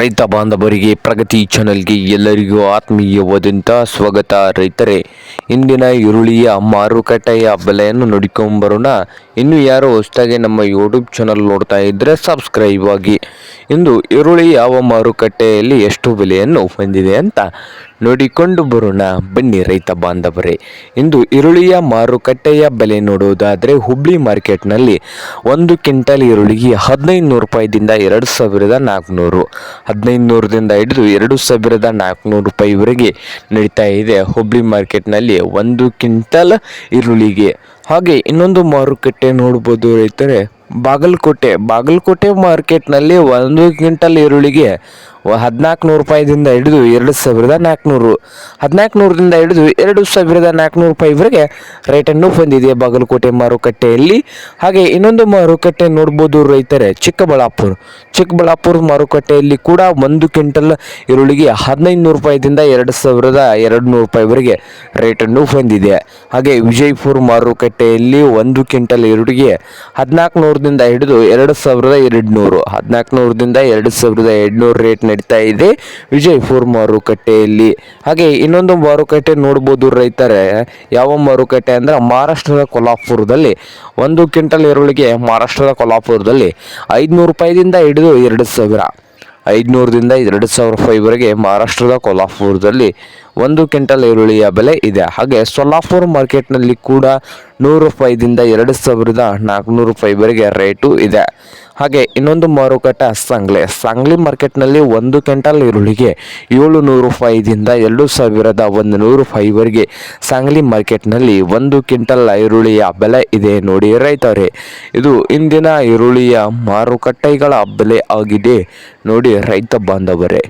ರೈತ ಬಾಂಧವರಿಗೆ ಪ್ರಗತಿ ಚಾನಲ್ಗೆ ಎಲ್ಲರಿಗೂ ಆತ್ಮೀಯವಾದಂಥ ಸ್ವಾಗತ. ರೈತರೇ, ಇಂದಿನ ಈರುಳ್ಳಿಯ ಮಾರುಕಟ್ಟೆಯ ಬೆಲೆಯನ್ನು ನೋಡಿಕೊಂಬರೋಣ. ಇನ್ನು ಯಾರು ಹೊಸದಾಗಿ ನಮ್ಮ ಯೂಟ್ಯೂಬ್ ಚಾನಲ್ ನೋಡ್ತಾ ಇದ್ದರೆ ಸಬ್ಸ್ಕ್ರೈಬ್ ಆಗಿ. ಇಂದು ಈರುಳ್ಳಿ ಯಾವ ಮಾರುಕಟ್ಟೆಯಲ್ಲಿ ಎಷ್ಟು ಬೆಲೆಯನ್ನು ಹೊಂದಿದೆ ಅಂತ ನೋಡಿಕೊಂಡು ಬರೋಣ. ಬನ್ನಿ ರೈತ ಬಾಂಧವರೇ. ಇಂದು ಈರುಳ್ಳಿಯ ಮಾರುಕಟ್ಟೆಯ ಬೆಲೆ ನೋಡುವುದಾದರೆ ಹುಬ್ಳಿ ಮಾರ್ಕೆಟ್ನಲ್ಲಿ ಒಂದು ಕ್ವಿಂಟಲ್ ಈರುಳ್ಳಿಗೆ ಹದಿನೈದು ನೂರು ರೂಪಾಯಿದಿಂದ ಎರಡು ಸಾವಿರದ ನಾಲ್ಕುನೂರು. ಹದಿನೈದು ನೂರದಿಂದ ಹಿಡಿದು ಎರಡು ಸಾವಿರದ ನಾಲ್ಕುನೂರು ರೂಪಾಯಿವರೆಗೆ ನಡೀತಾ ಇದೆ ಹುಬ್ಳಿ ಮಾರ್ಕೆಟ್ನಲ್ಲಿ ಒಂದು ಕ್ವಿಂಟಲ್ ಈರುಳ್ಳಿಗೆ. ಹಾಗೆ ಇನ್ನೊಂದು ಮಾರುಕಟ್ಟೆ ನೋಡ್ಬೋದು ರೈತರೆ. ಬಾಗಲಕೋಟೆ. ಬಾಗಲಕೋಟೆ ಮಾರ್ಕೆಟ್ನಲ್ಲಿ ಒಂದು ಕ್ವಿಂಟಲ್ ಈರುಳ್ಳಿಗೆ ಹದಿನಾಲ್ಕು ನೂರು ರೂಪಾಯಿದಿಂದ ಹಿಡಿದು ಎರಡು ಸಾವಿರದ ನಾಲ್ಕುನೂರು ಹದಿನಾಲ್ಕು ನೂರರಿಂದ ಹಿಡಿದು ಎರಡು ಸಾವಿರದ ನಾಲ್ಕುನೂರು ರೂಪಾಯಿವರೆಗೆ ರೇಟನ್ನು ಬಂದಿದೆ ಬಾಗಲಕೋಟೆ ಮಾರುಕಟ್ಟೆಯಲ್ಲಿ. ಹಾಗೆ ಇನ್ನೊಂದು ಮಾರುಕಟ್ಟೆ ನೋಡ್ಬೋದು ರೈತರೆ, ಚಿಕ್ಕಬಳ್ಳಾಪುರ. ಚಿಕ್ಕಬಳ್ಳಾಪುರ ಮಾರುಕಟ್ಟೆಯಲ್ಲಿ ಕೂಡ ಒಂದು ಕ್ವಿಂಟಲ್ ಈರುಳ್ಳಿಗೆ ಹದಿನೈದು ನೂರು ರೂಪಾಯಿದಿಂದ ಎರಡು ಸಾವಿರದ ಎರಡು ನೂರು ರೂಪಾಯಿವರೆಗೆ ರೇಟನ್ನು ಬಂದಿದೆ ಹಾಗೆ ವಿಜಯಪುರ ಮಾರುಕಟ್ಟೆಯಲ್ಲಿ ಒಂದು ಕ್ವಿಂಟಲ್ ಈರುಳ್ಳಿಗೆ ಹದಿನಾಲ್ಕು ನೂರದಿಂದ ಹಿಡಿದು ಎರಡು ಸಾವಿರದ ಎರಡು ನೂರು ಹದಿನಾಲ್ಕು ನೂರದಿಂದ ಎರಡು ಸಾವಿರದ ಎರಡುನೂರು ರೇಟ್ ನಡೀತಾ ಇದೆ. ವಿಜಯಪುರ ಮಾರುಕಟ್ಟೆಯಲ್ಲಿ. ಹಾಗೆ ಇನ್ನೊಂದು ಮಾರುಕಟ್ಟೆ ನೋಡ್ಬೋದು ರೈತರೆ. ಯಾವ ಮಾರುಕಟ್ಟೆ ಅಂದ್ರೆ ಮಹಾರಾಷ್ಟ್ರದ ಕೊಲ್ಹಾಪುರದಲ್ಲಿ. ಒಂದು ಕ್ವಿಂಟಲ್ ಈರುಳ್ಳಿಗೆ ಮಹಾರಾಷ್ಟ್ರದ ಕೊಲ್ಹಾಪುರದಲ್ಲಿ ಐದುನೂರು ರೂಪಾಯಿದಿಂದ ಹಿಡಿದು ಎರಡು ಸಾವಿರ. ಐದುನೂರದಿಂದ ಎರಡು ಸಾವಿರ ರೂಪಾಯಿವರೆಗೆ ಮಹಾರಾಷ್ಟ್ರದ ಕೊಲ್ಹಾಪುರದಲ್ಲಿ ಒಂದು ಕ್ವಿಂಟಲ್ ಈರುಳ್ಳಿಯ ಬೆಲೆ ಇದೆ. ಹಾಗೆ ಸೊಲ್ಲಾಪುರ್ ಮಾರ್ಕೆಟ್ನಲ್ಲಿ ಕೂಡ ನೂರು ರೂಪಾಯಿದಿಂದ ಎರಡು ಸಾವಿರದ ನಾಲ್ಕುನೂರು ರೂಪಾಯಿವರೆಗೆ ರೇಟು ಇದೆ. ಹಾಗೆ ಇನ್ನೊಂದು ಮಾರುಕಟ್ಟೆ ಸಾಂಗ್ಲಿ. ಸಾಂಗ್ಲಿ ಮಾರ್ಕೆಟ್ನಲ್ಲಿ ಒಂದು ಕ್ವಿಂಟಲ್ ಈರುಳ್ಳಿಗೆ ಏಳು ನೂರು ರೂಪಾಯಿದಿಂದ ಎರಡು ಸಾವಿರದ ಒಂದು ನೂರು ರೂಪಾಯಿವರೆಗೆ ಸಾಂಗ್ಲಿ ಮಾರ್ಕೆಟ್ನಲ್ಲಿ ಒಂದು ಕ್ವಿಂಟಲ್ ಈರುಳ್ಳಿಯ ಬೆಲೆ ಇದೆ ನೋಡಿ ರೈತರೇ. ಇದು ಇಂದಿನ ಈರುಳ್ಳಿಯ ಮಾರುಕಟ್ಟೆಗಳ ಬೆಲೆ ಆಗಿದೆ ನೋಡಿ ರೈತ ಬಾಂಧವರೇ.